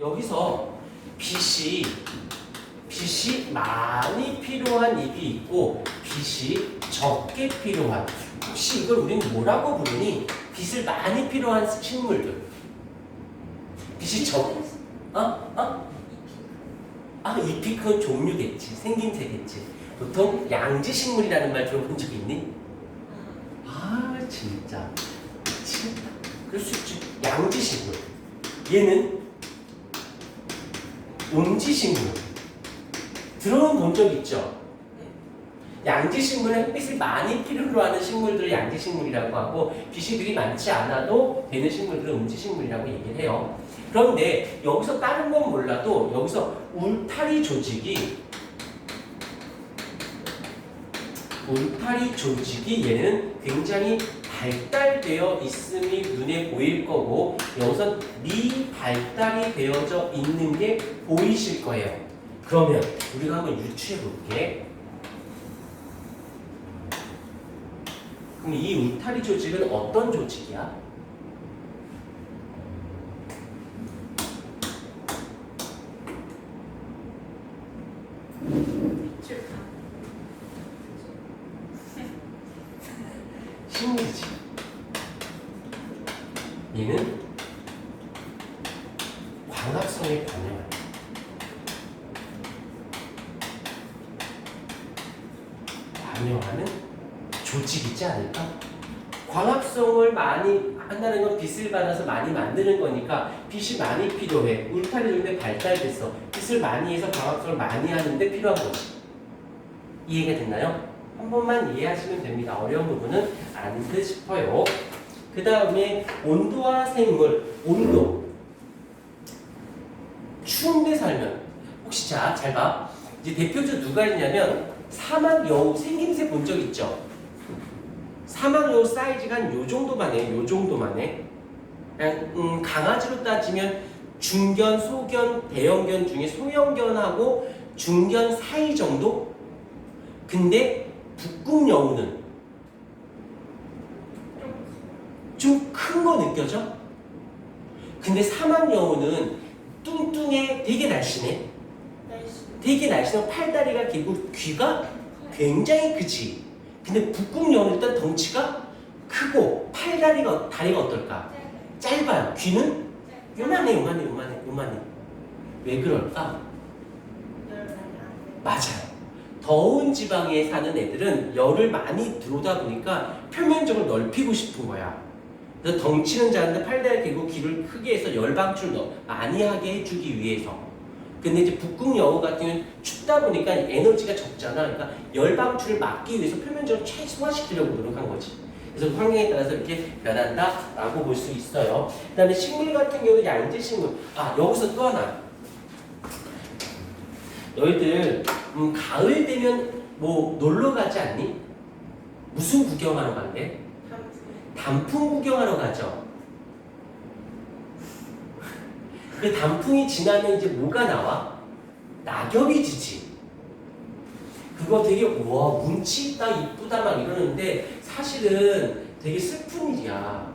여기서 빛이 빛이 많이 필요한 잎이 있고 빛이 적게 필요한 혹시 이걸 우리는 뭐라고 부르니? 빛을 많이 필요한 식물들 빛이 적 어? 어? 아 잎이 그 종류겠지 생김새겠지 보통 양지식물이라는 말 들어본 적 있니? 아 진짜 미치겠다 그럴 수 있지 양지식물 얘는 음지식물 들어본 본적 있죠? 양지식물은 햇빛을 많이 필요로 하는 식물들을 양지식물이라고 하고 빛이 그리 많지 않아도 되는 식물들을 음지식물이라고 얘기를 해요. 그런데 여기서 다른 건 몰라도 여기서 울타리 조직이 울타리 조직이 얘는 굉장히 발달되어 있음이 눈에 보일 거고 여기서 미발달이 되어져 있는 게 보이실 거예요. 그러면 우리가 한번 유추해 볼게. 그럼 이 울타리 조직은 어떤 조직이야? 식물이지. 얘는 광합성에 관여한다. 관여하는 조직이지 않을까? 광합성을 많이 한다는 건 빛을 받아서 많이 만드는 거니까 빛이 많이 필요해. 울타리 조직에 발달됐어. 빛을 많이 해서 광합성을 많이 하는데 필요한 거지. 이해가 됐나요? 한 번만 이해하시면 됩니다. 어려운 부분은 안돼 싶어요. 그 다음에 온도와 생물, 온도. 추운데 살면 혹시 자, 잘 봐. 이제 대표적 누가 있냐면 사막 여우 생김새 본 적 있죠? 사막 여우 사이즈가 한 요 정도만 해. 요 정도만 해. 그냥 음, 강아지로 따지면 중견, 소견, 대형견 중에 소형견하고 중견 사이 정도? 근데 북극 여우는 좀 큰 거 느껴져? 근데 사막 여우는 뚱뚱해? 되게 날씬해? 되게 날씬하고 팔다리가 길고 귀가 굉장히 크지. 근데 북극 여우는 일단 덩치가 크고 팔다리가 다리가 어떨까? 짧아요. 귀는? 요만해 요만해 요만해 요만해. 왜 그럴까? 맞아요 더운 지방에 사는 애들은 열을 많이 들어오다 보니까 표면적으로 넓히고 싶은 거야. 그래서 덩치는 작은데 팔다리 길고 귀를 크게 해서 열 방출을 더 많이 하게 해주기 위해서. 근데 이제 북극 여우 같은 경우는 춥다 보니까 에너지가 적잖아. 그러니까 열 방출을 막기 위해서 표면적으로 최소화시키려고 노력한 거지. 그래서 환경에 따라서 이렇게 변한다라고 볼 수 있어요. 그 다음에 식물 같은 경우는 양지 식물. 아 여기서 또 하나. 너희들 음, 가을 되면 뭐 놀러 가지 않니? 무슨 구경하러 간대? 단풍 구경하러 가죠. 그 단풍이 지나면 이제 뭐가 나와? 낙엽이 지지. 그거 되게 와 운치 있다 이쁘다 막 이러는데 사실은 되게 슬픈 일이야.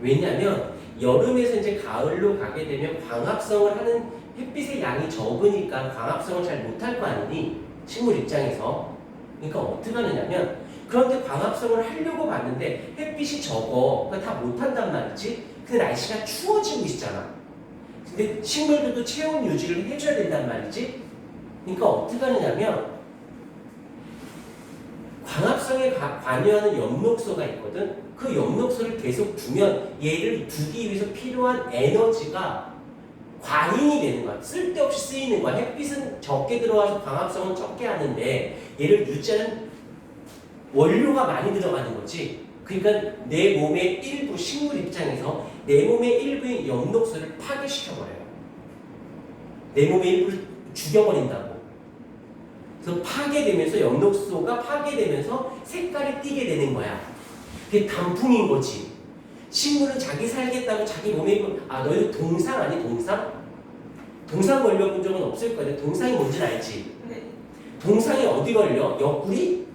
왜냐면 여름에서 이제 가을로 가게 되면 광합성을 하는 햇빛의 양이 적으니까 광합성을 잘 못할 거 아니니 식물 입장에서. 그러니까 어떻게 하느냐면 그런데 광합성을 하려고 봤는데 햇빛이 적어. 그러니까 다 못한단 말이지. 근데 날씨가 추워지고 있잖아. 근데 식물들도 체온 유지를 해줘야 된단 말이지. 그러니까 어떻게 하느냐면 광합성에 가- 관여하는 엽록소가 있거든. 그 엽록소를 계속 두면 얘를 두기 위해서 필요한 에너지가 관인이 되는 거야. 쓸데없이 쓰이는 거야. 햇빛은 적게 들어와서 광합성은 적게 하는데 얘를 유지하는 원료가 많이 들어가는 거지. 그러니까 내 몸의 일부 식물 입장에서 내 몸의 일부의 엽록소를 파괴시켜버려요. 내 몸의 일부를 죽여버린다고. 그래서 파괴되면서 엽록소가 파괴되면서 색깔이 띠게 되는 거야. 그게 단풍인 거지. 식물은 자기 살겠다고 자기 몸에 아 너희 동상 아니 동상? 동상 걸려 본 적은 없을 거야. 동상이 뭔지 알지? 동상이 어디 걸려? 옆구리?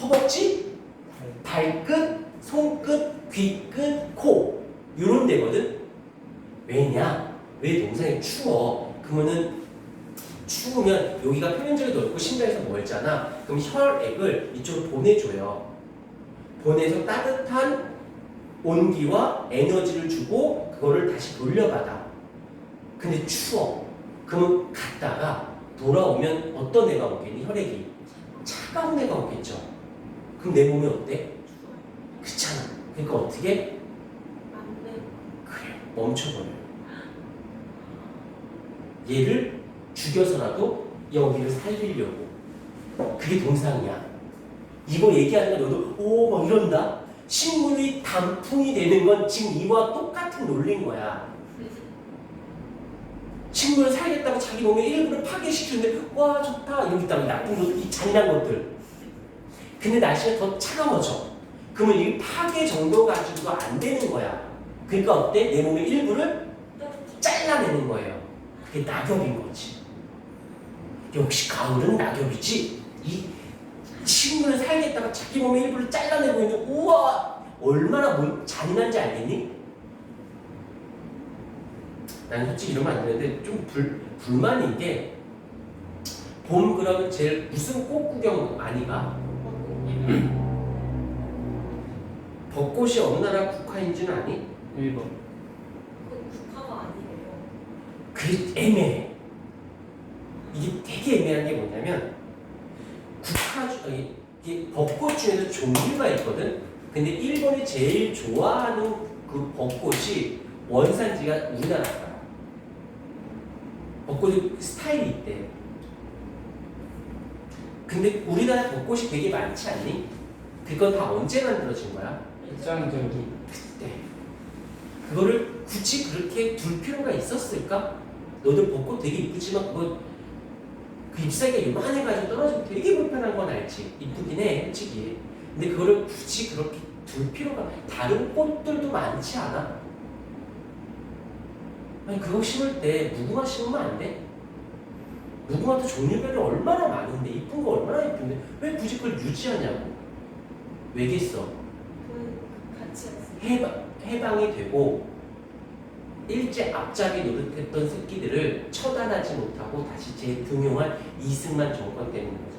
허벅지? 발끝? 손끝? 귀끝? 코 이런 데거든. 왜냐? 왜 동상이 추워? 그러면은 추우면 여기가 표면적이 넓고 심장에서 멀잖아. 그럼 혈액을 이쪽으로 보내줘요. 보내서 따뜻한 온기와 에너지를 주고 그거를 다시 돌려받아. 근데 추워. 그러면 갔다가 돌아오면 어떤 애가 오겠니? 혈액이 차가운 애가 오겠죠. 그럼 내 몸이 어때? 그렇잖아. 그러니까 어떻게? 그래 멈춰버려요. 얘를 죽여서라도 여기를 살리려고. 그게 동상이야. 이거 얘기하는 거 너도 오 막 이런다. 식물이 단풍이 되는 건 지금 이와 똑같은 논리인 거야. 식물을 살겠다고 자기 몸의 일부를 파괴시키는데 와 좋다 이러고 있다고 나쁜 것들 이 잔인한 것들. 근데 날씨가 더 차가워져. 그러면 이 파괴 정도 가지고도 안 되는 거야. 그러니까 어때? 내 몸의 일부를 잘라내는 거예요. 그게 낙엽인 거지. 역시 가을은 낙엽이지. 이 식물을 살겠다가 자기 몸의 일부를 잘라내고 있는 우와 얼마나 뭐 잔인한지 알겠니? 난 솔직히 이러면 안 되는데 좀 불, 불만인 게 봄 그러면 제일 무슨 꽃 구경 많이 가? 벚꽃이 어느 나라 국화인지는 아니? 1번 그 국화가 아니래요 그게 애매해. 이게 되게 애매한 게 뭐냐면 국화 중 아니, 이게 벚꽃 중에서 종류가 있거든. 근데 일본이 제일 좋아하는 그 벚꽃이 원산지가 우리나라 거야. 벚꽃이 스타일이 있대. 근데 우리나라 벚꽃이 되게 많지 않니? 그건 다 언제 만들어진 거야? 입장적이 그때 그거를 굳이 그렇게 둘 필요가 있었을까? 너들 벚꽃 되게 이쁘지만 그거 그 잎사귀가 요만해가지고 떨어지면 되게 불편한 건 알지 이쁘긴 해 솔직히 근데 그거를 굳이 그렇게 둘 필요가 다른 꽃들도 많지 않아? 아니 그거 심을 때 무궁화 심으면 안 돼? 무궁화도 종류별이 얼마나 많은데 이쁜 거 얼마나 이쁜데 왜 굳이 그걸 유지하냐고 왜겠어? 그 같이 해방, 해방이 되고 일제 압잡이 노릇했던 새끼들을 처단하지 못하고 다시 재등용한 이승만 정권 때문인 거죠.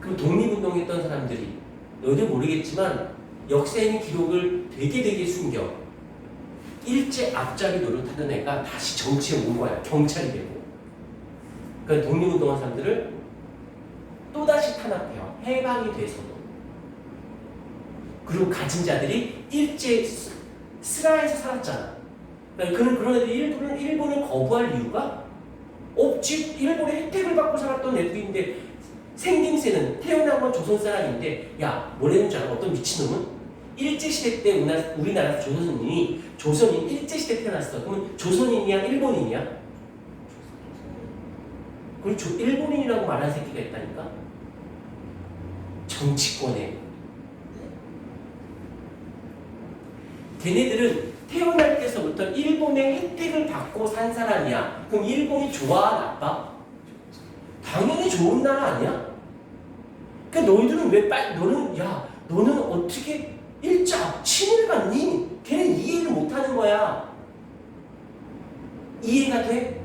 그럼 독립운동했던 사람들이 너희도 모르겠지만 역사에는 기록을 되게 되게 숨겨 일제 압잡이 노릇하던 애가 다시 정치에 온 거야 경찰이 되고 그러니까 독립운동한 사람들을 또다시 탄압해요 해방이 돼서도 그리고 가진 자들이 일제 스- 스라에서 살았잖아. 그러니까 그런 그런 애들이 일본을 일본을 거부할 이유가 없지. 일본의 혜택을 받고 살았던 애들인데 생김새는 태어난 건 조선 사람인데 야 뭐라는 줄 알아? 어떤 미친놈은 일제 시대 때 우리나라 조선인이 조선인 일제 시대 태어났어. 그러면 조선인이야 일본인이야? 그걸 조, 일본인이라고 말하는 새끼가 있다니까. 정치권에 걔네들은 태어날 때서부터 일본의 혜택을 받고 산 사람이야. 그럼 일본이 좋아, 나빠? 당연히 좋은 나라 아니야? 그러니까 너희들은 왜 빨리, 너는, 야, 너는 어떻게 일자, 친일 갔니? 걔는 이해를 못 하는 거야. 이해가 돼?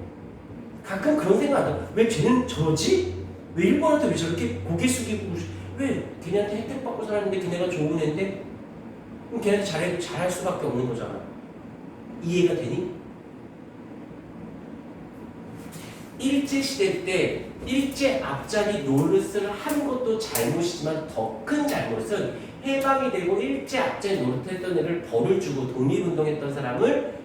가끔 그런 생각 안 해. 왜 쟤는 저러지? 왜 일본한테 왜 저렇게 고개 숙이고, 왜 걔네한테 혜택 받고 살았는데 걔네가 좋은 애인데? 그럼 걔네한테 잘할 수밖에 없는 거잖아. 이해가 되니? 일제시대 때 일제 앞자리 노릇을 한 것도 잘못이지만 더 큰 잘못은 해방이 되고 일제 앞자리 노릇했던 애를 벌을 주고 독립운동했던 사람을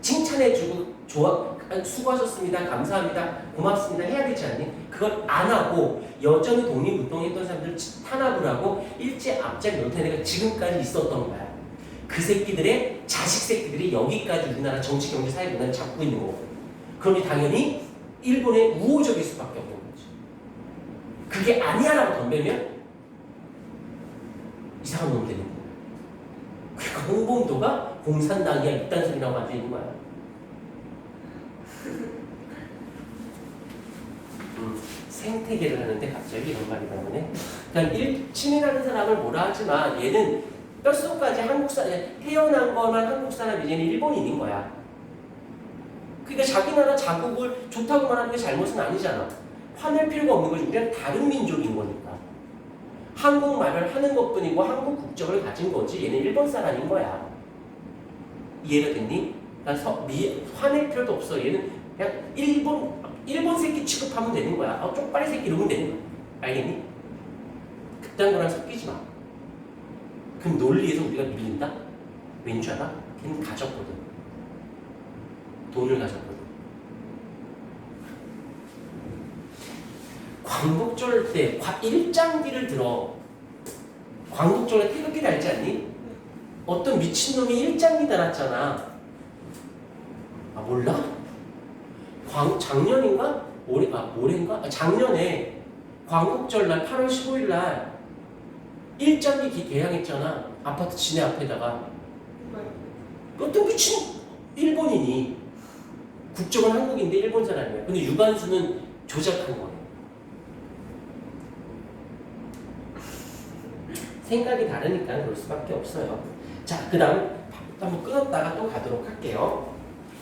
칭찬해주고 좋아 아, 수고하셨습니다. 감사합니다. 고맙습니다. 해야 되지 않니? 그걸 안 하고 여전히 독립운동했던 사람들 탄압을 하고 일제 앞자리 노릇한 애가 지금까지 있었던 거야. 그 새끼들의 자식 새끼들이 여기까지 우리나라 정치 경제 사회 문화를 잡고 있는 거고 그러니 당연히 일본의 우호적일 수밖에 없는 거지. 그게 아니야라고 덤벼면 이상한 놈 되는 거야. 그러니까 홍범도가 공산당이야 이딴 소리라고 앉아 있는 거야. 음, 생태계를 하는데 갑자기 이런 말이 나오네. 그러니까 일, 친이라는 사람을 뭐라 하지만 얘는 뼛속까지 한국 사람 태어난 거만 한국 사람이지는 일본인인 거야. 그러니까 자기 나라 자국을 좋다고 말하는 게 잘못은 아니잖아. 화낼 필요가 없는 거지. 우리는 다른 민족인 거니까. 한국말을 하는 것뿐이고 한국 국적을 가진 거지. 얘는 일본 사람인 거야. 이해가 됐니? 난 서, 미, 화낼 필요도 없어. 얘는 그냥 일본 일본 새끼 취급하면 되는 거야. 아, 쪽발이 새끼 이러면 되는 거야. 알겠니? 그딴 거랑 섞이지 마. 그럼 논리에서 우리가 밀린다? 왠 줄 알아? 걔는 가졌거든. 돈을 가졌거든. 광복절 때 과- 일장기를 들어. 광복절에 태극기를 알지 않니? 어떤 미친놈이 일장기 달았잖아. 아 몰라? 광 작년인가? 올해 아 올해인가? 아, 작년에 광복절 날 8월 15일 날 일장기 기- 개항했잖아. 아파트 지네 앞에다가 어떤 미친 일본인이 국적은 한국인데 일본 사람이야. 근데 유관수는 조작한 거예요. 생각이 다르니까 그럴 수밖에 없어요. 자, 그 다음 한번 끊었다가 또 가도록 할게요.